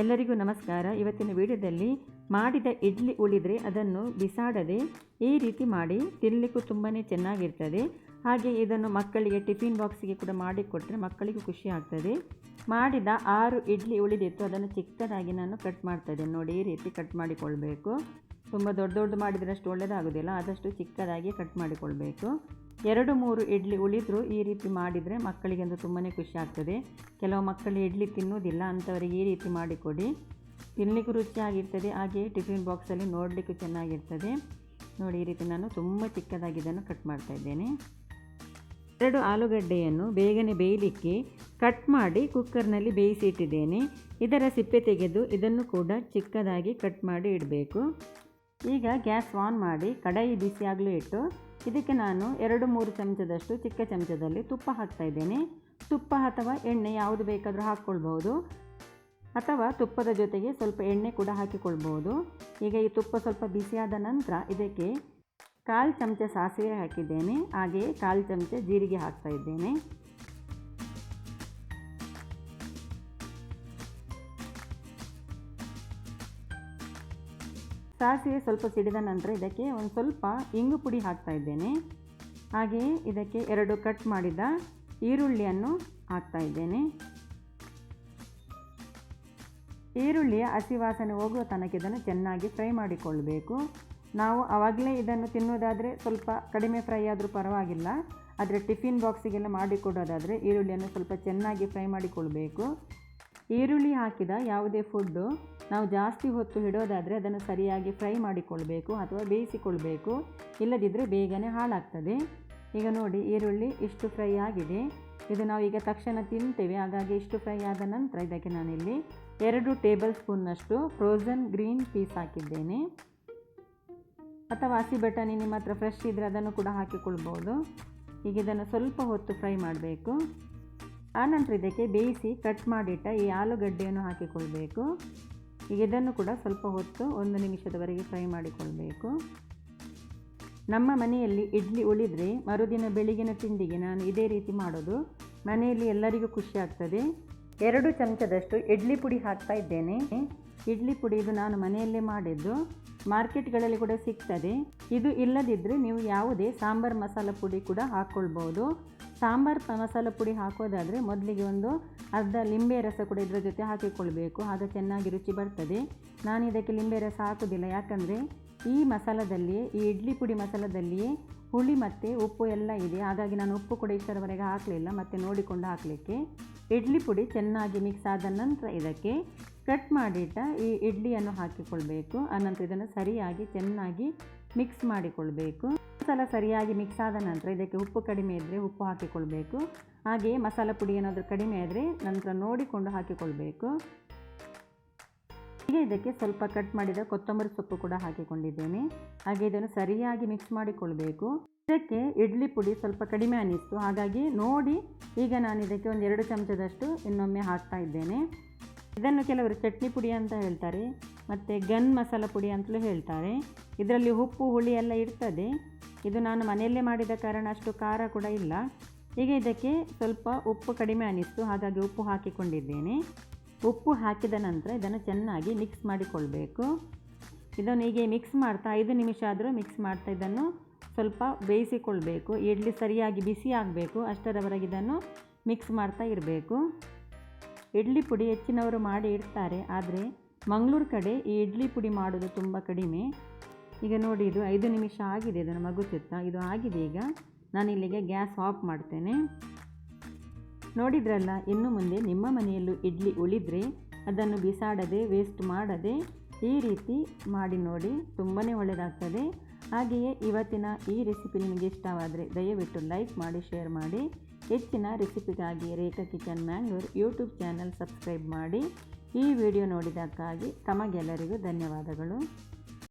ಎಲ್ಲರಿಗೂ ನಮಸ್ಕಾರ. ಇವತ್ತಿನ ವಿಡಿಯೋದಲ್ಲಿ ಮಾಡಿದ ಇಡ್ಲಿ ಉಳಿದರೆ ಅದನ್ನು ಬಿಸಾಡದೆ ಈ ರೀತಿ ಮಾಡಿ ತಿನ್ನಲಿಕ್ಕೂ ತುಂಬಾ ಚೆನ್ನಾಗಿರ್ತದೆ. ಹಾಗೆ ಇದನ್ನು ಮಕ್ಕಳಿಗೆ ಟಿಫಿನ್ ಬಾಕ್ಸಿಗೆ ಕೂಡ ಮಾಡಿ ಕೊಟ್ಟರೆ ಮಕ್ಕಳಿಗೂ ಖುಷಿ ಆಗ್ತದೆ. ಮಾಡಿದ ಆರು ಇಡ್ಲಿ ಉಳಿದಿತ್ತು. ಅದನ್ನು ಚಿಕ್ಕದಾಗಿ ನಾನು ಕಟ್ ಮಾಡ್ತದೆ ನೋಡಿ, ಈ ರೀತಿ ಕಟ್ ಮಾಡಿಕೊಳ್ಬೇಕು. ತುಂಬ ದೊಡ್ಡ ದೊಡ್ಡ ಮಾಡಿದರೆ ಅಷ್ಟು ಒಳ್ಳೆಯದಾಗೋದಿಲ್ಲ ಆದಷ್ಟು ಚಿಕ್ಕದಾಗಿ ಕಟ್ ಮಾಡಿಕೊಳ್ಬೇಕು. ಎರಡು ಮೂರು ಇಡ್ಲಿ ಉಳಿದರೂ ಈ ರೀತಿ ಮಾಡಿದರೆ ಮಕ್ಕಳಿಗಂತೂ ತುಂಬಾ ಖುಷಿ ಆಗ್ತದೆ. ಕೆಲವು ಮಕ್ಕಳು ಇಡ್ಲಿ ತಿನ್ನುವುದಿಲ್ಲ, ಅಂಥವರಿಗೆ ಈ ರೀತಿ ಮಾಡಿಕೊಡಿ ತಿನ್ನಲಿಕ್ಕೂ ರುಚಿಯಾಗಿರ್ತದೆ ಹಾಗೆ ಟಿಫಿನ್ ಬಾಕ್ಸಲ್ಲಿ ನೋಡಲಿಕ್ಕೂ ಚೆನ್ನಾಗಿರ್ತದೆ. ನೋಡಿ, ಈ ರೀತಿ ನಾನು ತುಂಬ ಚಿಕ್ಕದಾಗಿ ಇದನ್ನು ಕಟ್ ಮಾಡ್ತಾ ಇದ್ದೇನೆ. ಎರಡು ಆಲೂಗಡ್ಡೆಯನ್ನು ಬೇಗನೆ ಬೇಯಲಿಕ್ಕೆ ಕಟ್ ಮಾಡಿ ಕುಕ್ಕರ್ನಲ್ಲಿ ಬೇಯಿಸಿ ಇಟ್ಟಿದ್ದೇನೆ ಇದರ ಸಿಪ್ಪೆ ತೆಗೆದು ಇದನ್ನು ಕೂಡ ಚಿಕ್ಕದಾಗಿ ಕಟ್ ಮಾಡಿ ಇಡಬೇಕು. ಈಗ ಗ್ಯಾಸ್ ಆನ್ ಮಾಡಿ ಕಡಾಯಿ ಬಿಸಿಯಾಗಲೂ ಇಟ್ಟು ಇದಕ್ಕೆ ನಾನು ಎರಡು ಮೂರು ಚಮಚದಷ್ಟು ಚಿಕ್ಕ ಚಮಚದಲ್ಲಿ ತುಪ್ಪ ಹಾಕ್ತಾ ಇದ್ದೇನೆ. ತುಪ್ಪ ಅಥವಾ ಎಣ್ಣೆ ಯಾವುದು ಬೇಕಾದರೂ ಹಾಕ್ಕೊಳ್ಬೋದು ಅಥವಾ ತುಪ್ಪದ ಜೊತೆಗೆ ಸ್ವಲ್ಪ ಎಣ್ಣೆ ಕೂಡ ಹಾಕಿಕೊಳ್ಬೋದು ಈಗ ಈ ತುಪ್ಪ ಸ್ವಲ್ಪ ಬಿಸಿಯಾದ ನಂತರ ಇದಕ್ಕೆ ಕಾಲು ಚಮಚ ಸಾಸಿವೆ ಹಾಕಿದ್ದೇನೆ. ಹಾಗೆಯೇ ಕಾಲು ಚಮಚ ಜೀರಿಗೆ ಹಾಕ್ತಾ ಇದ್ದೇನೆ. ಸಾಸಿವೆ ಸ್ವಲ್ಪ ಸಿಡಿದ ನಂತರ ಇದಕ್ಕೆ ಒಂದು ಸ್ವಲ್ಪ ಇಂಗು ಪುಡಿ ಹಾಕ್ತಾ ಇದ್ದೇನೆ. ಹಾಗೆಯೇ ಇದಕ್ಕೆ ಎರಡು ಕಟ್ ಮಾಡಿದ ಈರುಳ್ಳಿಯನ್ನು ಹಾಕ್ತಾ ಇದ್ದೇನೆ. ಈರುಳ್ಳಿಯ ಹಸಿ ವಾಸನೆ ಹೋಗುವ ತನಕ ಇದನ್ನು ಚೆನ್ನಾಗಿ ಫ್ರೈ ಮಾಡಿಕೊಳ್ಳಬೇಕು ನಾವು ಆವಾಗಲೇ ಇದನ್ನು ತಿನ್ನೋದಾದರೆ ಸ್ವಲ್ಪ ಕಡಿಮೆ ಫ್ರೈ ಆದರೂ ಪರವಾಗಿಲ್ಲ. ಆದರೆ ಟಿಫಿನ್ ಬಾಕ್ಸಿಗೆಲ್ಲ ಮಾಡಿಕೊಡೋದಾದರೆ ಈರುಳ್ಳಿಯನ್ನು ಸ್ವಲ್ಪ ಚೆನ್ನಾಗಿ ಫ್ರೈ ಮಾಡಿಕೊಳ್ಬೇಕು. ಈರುಳ್ಳಿ ಹಾಕಿದ ಯಾವುದೇ ಫುಡ್ಡು ನಾವು ಜಾಸ್ತಿ ಹೊತ್ತು ಇಡೋದಾದರೆ ಅದನ್ನು ಸರಿಯಾಗಿ ಫ್ರೈ ಮಾಡಿಕೊಳ್ಬೇಕು ಅಥವಾ ಬೇಯಿಸಿಕೊಳ್ಬೇಕು. ಇಲ್ಲದಿದ್ದರೆ ಬೇಗನೆ ಹಾಳಾಗ್ತದೆ. ಈಗ ನೋಡಿ, ಈರುಳ್ಳಿ ಇಷ್ಟು ಫ್ರೈ ಆಗಿದೆ. ಇದು ನಾವು ಈಗ ತಕ್ಷಣ ತಿಂತೇವೆ. ಹಾಗಾಗಿ ಇಷ್ಟು ಫ್ರೈ ಆದ ನಂತರ ಇದಕ್ಕೆ ನಾನಿಲ್ಲಿ ಎರಡು ಟೇಬಲ್ ಸ್ಪೂನ್ನಷ್ಟು ಫ್ರೋಝನ್ ಗ್ರೀನ್ ಪೀಸ್ ಹಾಕಿದ್ದೇನೆ. ಅಥವಾ ಹಸಿ ಬಟಾಣಿ ನಿಮ್ಮ ಹತ್ರ ಫ್ರೆಶ್ ಇದ್ದರೆ ಅದನ್ನು ಕೂಡ ಹಾಕಿಕೊಳ್ಬೋದು. ಈಗ ಇದನ್ನು ಸ್ವಲ್ಪ ಹೊತ್ತು ಫ್ರೈ ಮಾಡಬೇಕು. ಆನಂತರ ಇದಕ್ಕೆ ಬೇಯಿಸಿ ಕಟ್ ಮಾಡಿಟ್ಟ ಈ ಆಲೂಗಡ್ಡೆಯನ್ನು ಹಾಕಿಕೊಳ್ಬೇಕು. ಇದನ್ನು ಕೂಡ ಸ್ವಲ್ಪ ಹೊತ್ತು ಒಂದು ನಿಮಿಷದವರೆಗೆ ಫ್ರೈ ಮಾಡಿಕೊಳ್ಬೇಕು. ನಮ್ಮ ಮನೆಯಲ್ಲಿ ಇಡ್ಲಿ ಉಳಿದರೆ ಮರುದಿನ ಬೆಳಗಿನ ತಿಂಡಿಗೆ ನಾನು ಇದೇ ರೀತಿ ಮಾಡೋದು. ಮನೆಯಲ್ಲಿ ಎಲ್ಲರಿಗೂ ಖುಷಿ ಆಗ್ತದೆ. ಎರಡು ಚಮಚದಷ್ಟು ಇಡ್ಲಿ ಪುಡಿ ಹಾಕ್ತಾ ಇದ್ದೇನೆ. ಇಡ್ಲಿ ಪುಡಿ ಇದು ನಾನು ಮನೆಯಲ್ಲೇ ಮಾಡಿದ್ದು. ಮಾರ್ಕೆಟ್ಗಳಲ್ಲಿ ಕೂಡ ಸಿಗ್ತದೆ. ಇದು ಇಲ್ಲದಿದ್ದರೆ ನೀವು ಯಾವುದೇ ಸಾಂಬಾರು ಮಸಾಲ ಪುಡಿ ಕೂಡ ಹಾಕ್ಕೊಳ್ಬೋದು. ಸಾಂಬಾರು ಮಸಾಲ ಪುಡಿ ಹಾಕೋದಾದರೆ ಮೊದಲಿಗೆ ಒಂದು ಅರ್ಧ ಲಿಂಬೆ ರಸ ಕೂಡ ಇದರ ಜೊತೆ ಹಾಕಿಕೊಳ್ಬೇಕು. ಆಗ ಚೆನ್ನಾಗಿ ರುಚಿ ಬರ್ತದೆ. ನಾನು ಇದಕ್ಕೆ ಲಿಂಬೆ ರಸ ಹಾಕೋದಿಲ್ಲ. ಯಾಕಂದರೆ ಈ ಮಸಾಲದಲ್ಲಿಯೇ ಈ ಇಡ್ಲಿ ಪುಡಿ ಮಸಾಲದಲ್ಲಿಯೇ ಹುಳಿ ಮತ್ತು ಉಪ್ಪು ಎಲ್ಲ ಇದೆ. ಹಾಗಾಗಿ ನಾನು ಉಪ್ಪು ಕೂಡ ಇಷ್ಟರವರೆಗೆ ಹಾಕಲಿಲ್ಲ. ಮತ್ತು ನೋಡಿಕೊಂಡು ಹಾಕಲಿಕ್ಕೆ. ಇಡ್ಲಿ ಪುಡಿ ಚೆನ್ನಾಗಿ ಮಿಕ್ಸ್ ಆದ ನಂತರ ಇದಕ್ಕೆ ಕಟ್ ಮಾಡಿಟ್ಟ ಈ ಇಡ್ಲಿಯನ್ನು ಹಾಕಿಕೊಳ್ಬೇಕು. ಆನಂತರ ಇದನ್ನು ಸರಿಯಾಗಿ ಚೆನ್ನಾಗಿ ಮಿಕ್ಸ್ ಮಾಡಿಕೊಳ್ಬೇಕು. ಸಲ ಸರಿಯಾಗಿ ಮಿಕ್ಸ್ ಆದ ನಂತರ ಇದಕ್ಕೆ ಉಪ್ಪು ಕಡಿಮೆ ಇದ್ದರೆ ಉಪ್ಪು ಹಾಕಿಕೊಳ್ಬೇಕು. ಹಾಗೆಯೇ ಮಸಾಲ ಪುಡಿ ಏನಾದರೂ ಕಡಿಮೆ ಆದರೆ ನಂತರ ನೋಡಿಕೊಂಡು ಹಾಕಿಕೊಳ್ಬೇಕು. ಹೀಗೆ ಇದಕ್ಕೆ ಸ್ವಲ್ಪ ಕಟ್ ಮಾಡಿದ ಕೊತ್ತಂಬರಿ ಸೊಪ್ಪು ಕೂಡ ಹಾಕಿಕೊಂಡಿದ್ದೇನೆ. ಹಾಗೆ ಇದನ್ನು ಸರಿಯಾಗಿ ಮಿಕ್ಸ್ ಮಾಡಿಕೊಳ್ಬೇಕು. ಇದಕ್ಕೆ ಇಡ್ಲಿ ಪುಡಿ ಸ್ವಲ್ಪ ಕಡಿಮೆ ಅನ್ನಿಸ್ತು. ಹಾಗಾಗಿ ನೋಡಿ, ಈಗ ನಾನು ಇದಕ್ಕೆ ಒಂದು ಎರಡು ಚಮಚದಷ್ಟು ಇನ್ನೊಮ್ಮೆ ಹಾಕ್ತಾ ಇದ್ದೇನೆ. ಇದನ್ನು ಕೆಲವರು ಚಟ್ನಿ ಪುಡಿ ಅಂತ ಹೇಳ್ತಾರೆ. ಮತ್ತು ಗನ್ ಮಸಾಲ ಪುಡಿ ಅಂತಲೂ ಹೇಳ್ತಾರೆ. ಇದರಲ್ಲಿ ಉಪ್ಪು ಹುಳಿ ಎಲ್ಲ ಇರ್ತದೆ. ಇದು ನಾನು ಮನೆಯಲ್ಲೇ ಮಾಡಿದ ಕಾರಣ ಅಷ್ಟು ಖಾರ ಕೂಡ ಇಲ್ಲ. ಈಗ ಇದಕ್ಕೆ ಸ್ವಲ್ಪ ಉಪ್ಪು ಕಡಿಮೆ ಅನ್ನಿಸ್ತು ಹಾಗಾಗಿ ಉಪ್ಪು ಹಾಕಿಕೊಂಡಿದ್ದೇನೆ. ಉಪ್ಪು ಹಾಕಿದ ನಂತರ ಇದನ್ನು ಚೆನ್ನಾಗಿ ಮಿಕ್ಸ್ ಮಾಡಿಕೊಳ್ಬೇಕು. ಇದನ್ನು ಹೀಗೆ ಮಿಕ್ಸ್ ಮಾಡ್ತಾ ಐದು ನಿಮಿಷ ಆದರೂ ಮಿಕ್ಸ್ ಮಾಡ್ತಾ ಇದನ್ನು ಸ್ವಲ್ಪ ಬೇಯಿಸಿಕೊಳ್ಬೇಕು. ಇಡ್ಲಿ ಸರಿಯಾಗಿ ಬಿಸಿ ಆಗಬೇಕು. ಅಷ್ಟರವರೆಗೆ ಇದನ್ನು ಮಿಕ್ಸ್ ಮಾಡ್ತಾ ಇರಬೇಕು. ಇಡ್ಲಿ ಪುಡಿ ಹೆಚ್ಚಿನವರು ಮಾಡಿ ಇಡ್ತಾರೆ. ಆದರೆ ಮಂಗಳೂರು ಕಡೆ ಈ ಇಡ್ಲಿ ಪುಡಿ ಮಾಡೋದು ತುಂಬ ಕಡಿಮೆ. ಈಗ ನೋಡಿ, ಇದು ಐದು ನಿಮಿಷ ಆಗಿದೆ, ಇದನ್ನು ಮಗುಚುತ್ತಾ. ಇದು ಆಗಿದೆ ಈಗ. ನಾನು ಇಲ್ಲಿಗೆ ಗ್ಯಾಸ್ ಆಫ್ ಮಾಡ್ತೇನೆ. ನೋಡಿದ್ರಲ್ಲ, ಇನ್ನು ಮುಂದೆ ನಿಮ್ಮ ಮನೆಯಲ್ಲೂ ಇಡ್ಲಿ ಉಳಿದರೆ ಅದನ್ನು ಬಿಸಾಡದೆ ವೇಸ್ಟ್ ಮಾಡದೆ ಈ ರೀತಿ ಮಾಡಿ ನೋಡಿ ತುಂಬಾ ಒಳ್ಳೆಯದಾಗ್ತದೆ ಹಾಗೆಯೇ ಇವತ್ತಿನ ಈ ರೆಸಿಪಿ ನಿಮಗೆ ಇಷ್ಟವಾದರೆ ದಯವಿಟ್ಟು ಲೈಕ್ ಮಾಡಿ ಶೇರ್ ಮಾಡಿ. ಹೆಚ್ಚಿನ ರೆಸಿಪಿಗಾಗಿ Rekha kitchen Mangalore YouTube channel subscribe ಮಾಡಿ. ಈ ವಿಡಿಯೋ ನೋಡಿದ್ದಕ್ಕಾಗಿ ತಮಗೆಲ್ಲರಿಗೂ ಧನ್ಯವಾದಗಳು.